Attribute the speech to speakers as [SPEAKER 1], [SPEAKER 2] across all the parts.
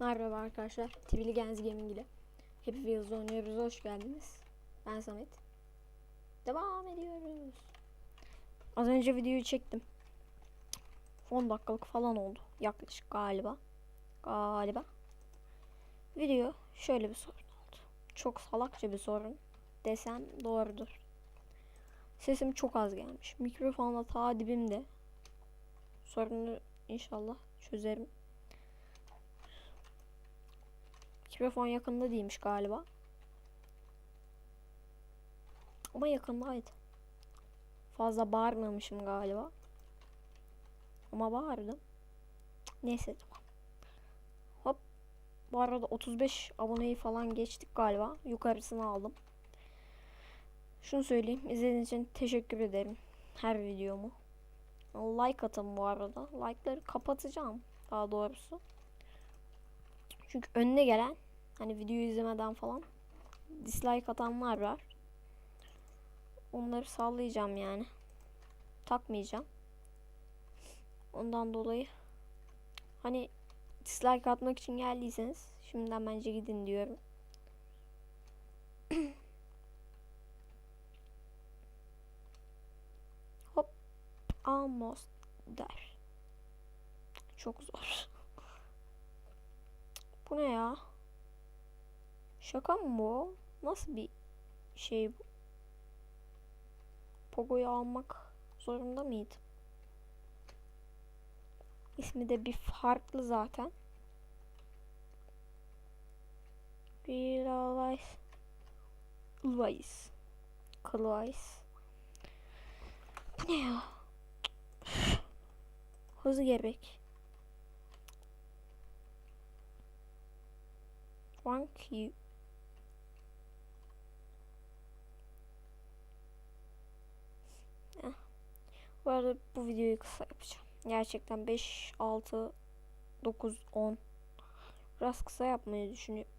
[SPEAKER 1] Merhaba arkadaşlar. Tibili Genzi Gaming ile Happy Wheels'da oynuyoruz. Hoş geldiniz. Ben Samet. Devam ediyoruz. Az önce videoyu çektim. 10 dakikalık falan oldu. Yaklaşık galiba. Galiba. Video şöyle bir sorun oldu. Çok salakça bir sorun desem doğrudur. Sesim çok az gelmiş. Mikrofonla ta dibimde. Sorunu inşallah çözerim. Mikrofon yakında değilmiş galiba. Ama yakındaydı. Fazla bağırmamışım galiba. Ama bağırdım. Neyse tamam. Hop. Bu arada 35 aboneyi falan geçtik galiba. Yukarısını aldım. Şunu söyleyeyim. İzlediğiniz için teşekkür ederim. Her videomu. Like atın bu arada. Like'ları kapatacağım. Daha doğrusu. Çünkü önüne gelen hani videoyu izlemeden falan dislike atanlar var. Onları sallayacağım yani. Takmayacağım. Ondan dolayı hani dislike atmak için geldiyseniz şimdiden bence gidin diyorum. Hop almost der. Çok zor. Bu ne ya? Şaka mı bu? Nasıl bir şey bu? Pogo'yu almak zorunda mıydım? İsmi de bir farklı zaten. Always. Always. Always. Bu ne ya? Hızı gerek. Thank you. Bu arada bu videoyu kısa yapacağım. Gerçekten 5, 6, 9, 10. Biraz kısa yapmayı düşünüyorum.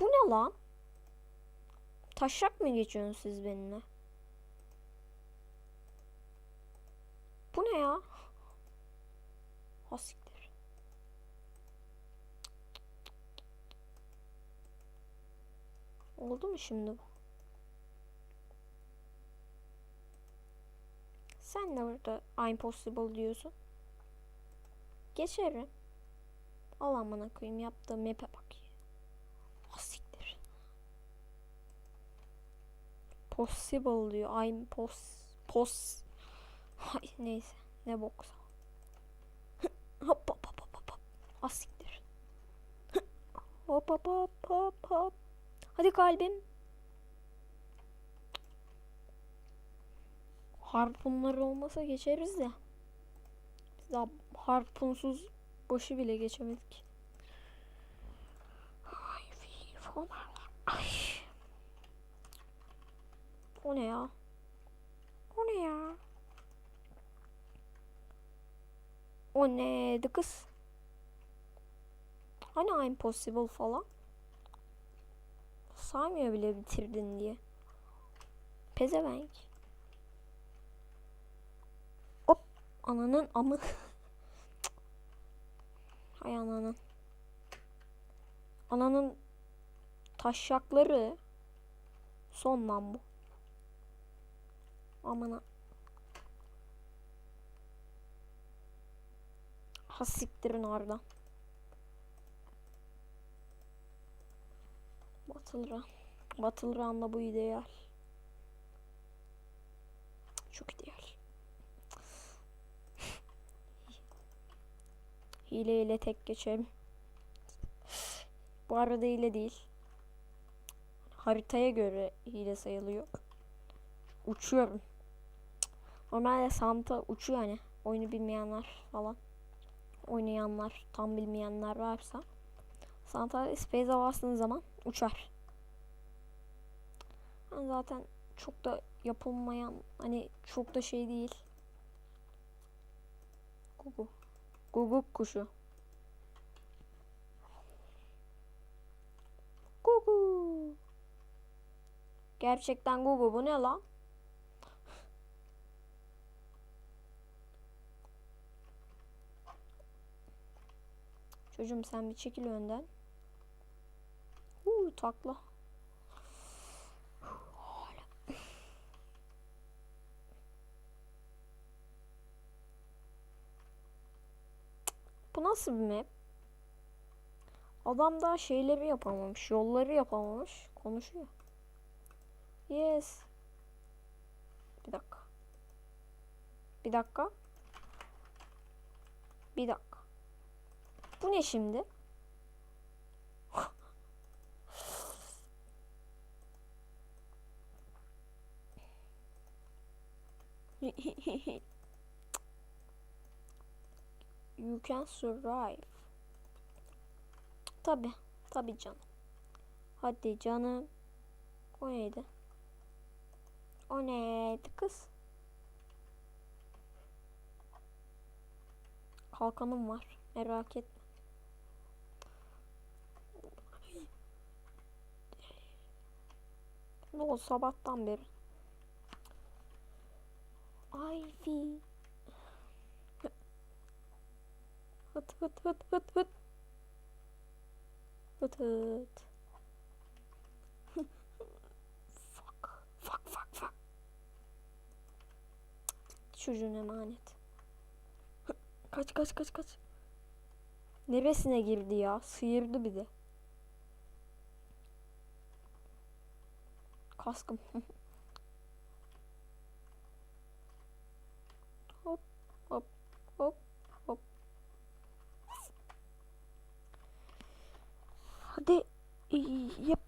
[SPEAKER 1] Bu ne lan? Taşak mı geçiyorsunuz siz benimle? Bu ne ya? Hasiktir. Oldu mu şimdi bu? Sen de burada impossible diyorsun. Geçerim. Al amına koyayım yaptığım map'e bak. Asiktir. Possible diyor. I'm pos pos. Hay neyse. Ne boksa. hop hop hop hop hop. Asiktir. hop hop hop hop hop. Hadi kalbim. Harpunlar olmasa geçeriz de. Biz daha harpunsuz başı bile geçemedik. Ay. O ne ya? O ne ya? O neydi kız? Hani impossible falan? Saymıyor bile bitirdin diye. Pezevenk. Hop. Ananın amı. Hay ananın. Ananın taşakları. Son lan bu. Amına. Ha siktirin oradan. Battle Run. Battle Run'da bu ideal. Çok ideal. Hile ile tek geçelim. Bu arada hile değil. Haritaya göre hile sayılıyor. Uçuyorum. Normalde Santa uçuyor hani. Oyunu bilmeyenler falan. Oynayanlar, tam bilmeyenler varsa. Santa Space'e bastığın zaman uçar. Yani zaten çok da yapılmayan hani çok da şey değil. Gugu. Guguk kuşu. Gugu. Gerçekten Gugu bu ne lan? Çocuğum sen bir çekil önden. Huu takla. Nasıl bir map? Adam daha şeyleri yapamamış, yolları yapamamış. Konuşuyor. Yes. Bir dakika. Bir dakika. Bir dakika. Bu ne şimdi? You can survive. Tabi. Tabi canım. Hadi canım. O neydi? O neydi kız? Kalkanım var. Merak etme. Ne oldu sabahtan beri? Ivy. Hıt hıt hıt hıt hıt. Hıt hıt. fuck. Fuck fuck fuck. Çocuğun emanet. Kaç kaç kaç kaç. Neresine girdi ya? Sıyırdı bir de. Kaskım. hop hop hop hop. Hadi yap.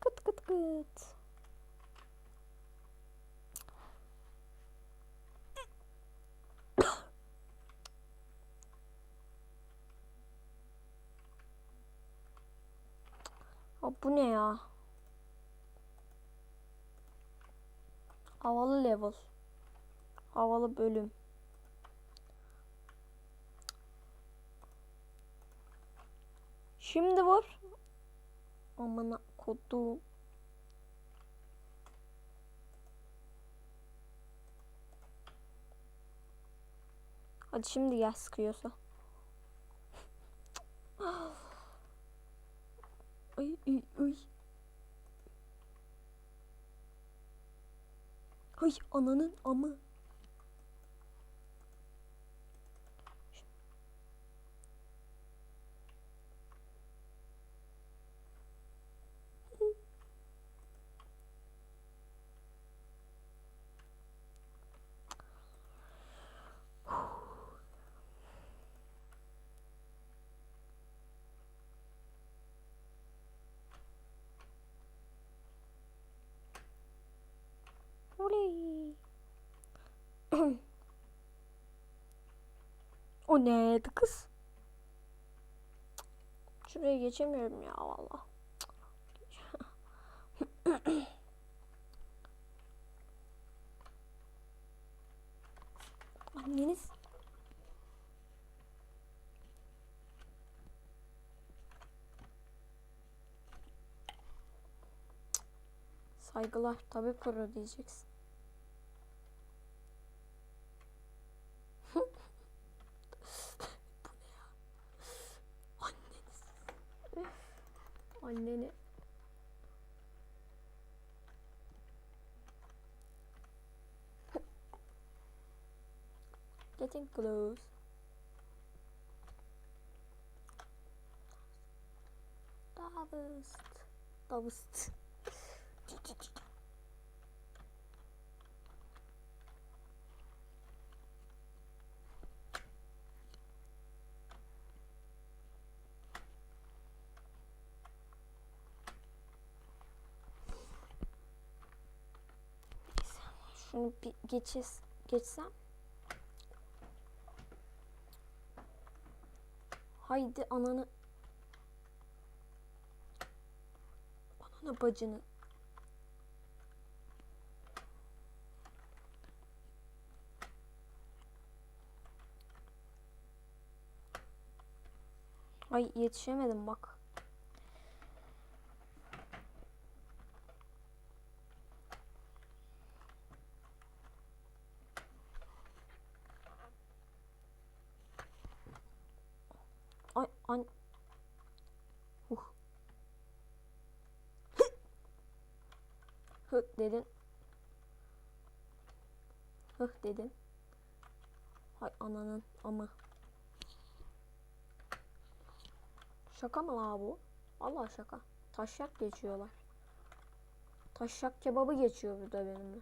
[SPEAKER 1] Kıt kıt kıt. Hop bu ne ya? Havalı level. Havalı bölüm. Şimdi vur. Amına kodum. Hadi şimdi gel sıkıyorsa. Ay ay ay. Ay ananın amı. Oley. o neydi kız? Şuraya geçemiyorum ya valla. Anneniz Saygılar tabi pro diyeceksin. Bu ne ya? Anneniz. Anneni. Getting close. Davust. Davust. Şunu bir geçes, geçsem. Haydi ananı. Ananı bacını. Ay yetişemedim bak. An Huh. Hı dedin. Hıh dedin. Hay ananın ama. Şaka mı la bu? Allah şaka. Taşak geçiyorlar. Taşak kebabı geçiyor burada benimle.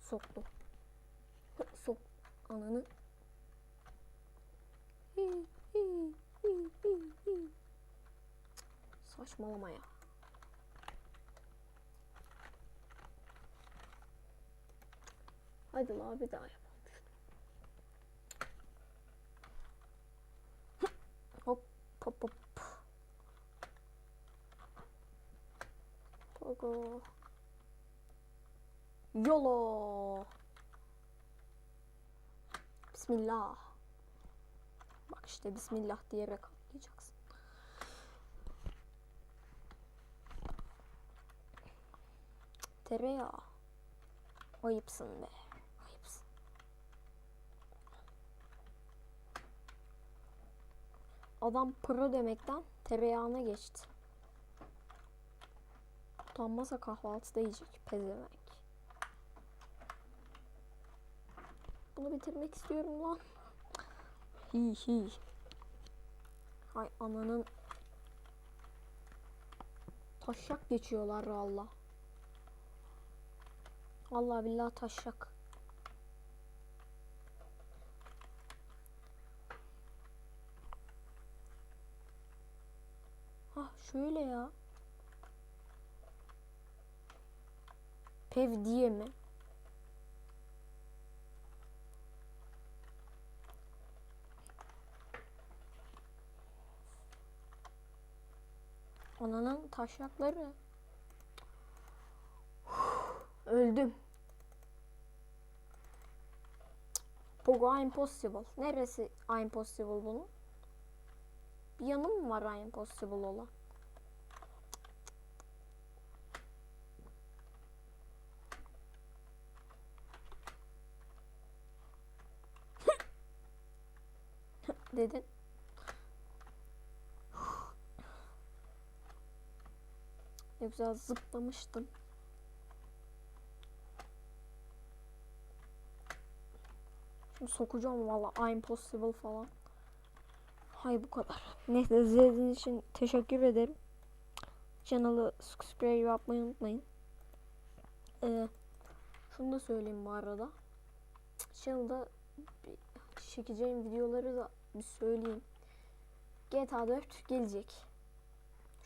[SPEAKER 1] Soktu. Hı, Sok. Ananı. Hi, hi, hi. Saçmalama ya. Hadi la bir daha yapalım. Hop hop hop. Pogo. Yolo. Bismillah. İşte Bismillah diyerek atlayacaksın. Tereyağı. Ayıpsın be. Ayıpsın. Adam pro demekten tereyağına geçti. Utanmasa kahvaltıda yiyecek pezevenk. Bunu bitirmek istiyorum lan. Hi hi. Hay ananın taşak geçiyorlar valla. Allah billah taşak. Ha şöyle ya. Pev diye mi? Ananın taşakları. Öldüm. Pogo Impossible. Neresi Impossible bunun? Bir yanı mı var Impossible olan? Dedin. Ne güzel zıplamıştım. Şimdi sokacağım valla impossible falan. Hay bu kadar. Neyse izlediğiniz için teşekkür ederim. Channel'ı subscribe yapmayı unutmayın. Ee, şunu da söyleyeyim bu arada. Channel'da çekeceğim videoları da bir söyleyeyim. GTA 4 gelecek.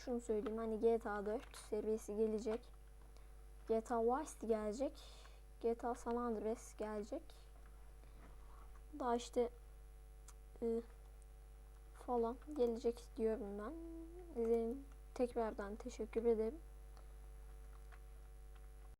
[SPEAKER 1] Şunu söyleyeyim hani GTA 4 serisi gelecek. GTA Vice gelecek. GTA San Andreas gelecek. Daha işte e, falan gelecek diyorum ben. İzlediğiniz tekrardan teşekkür ederim.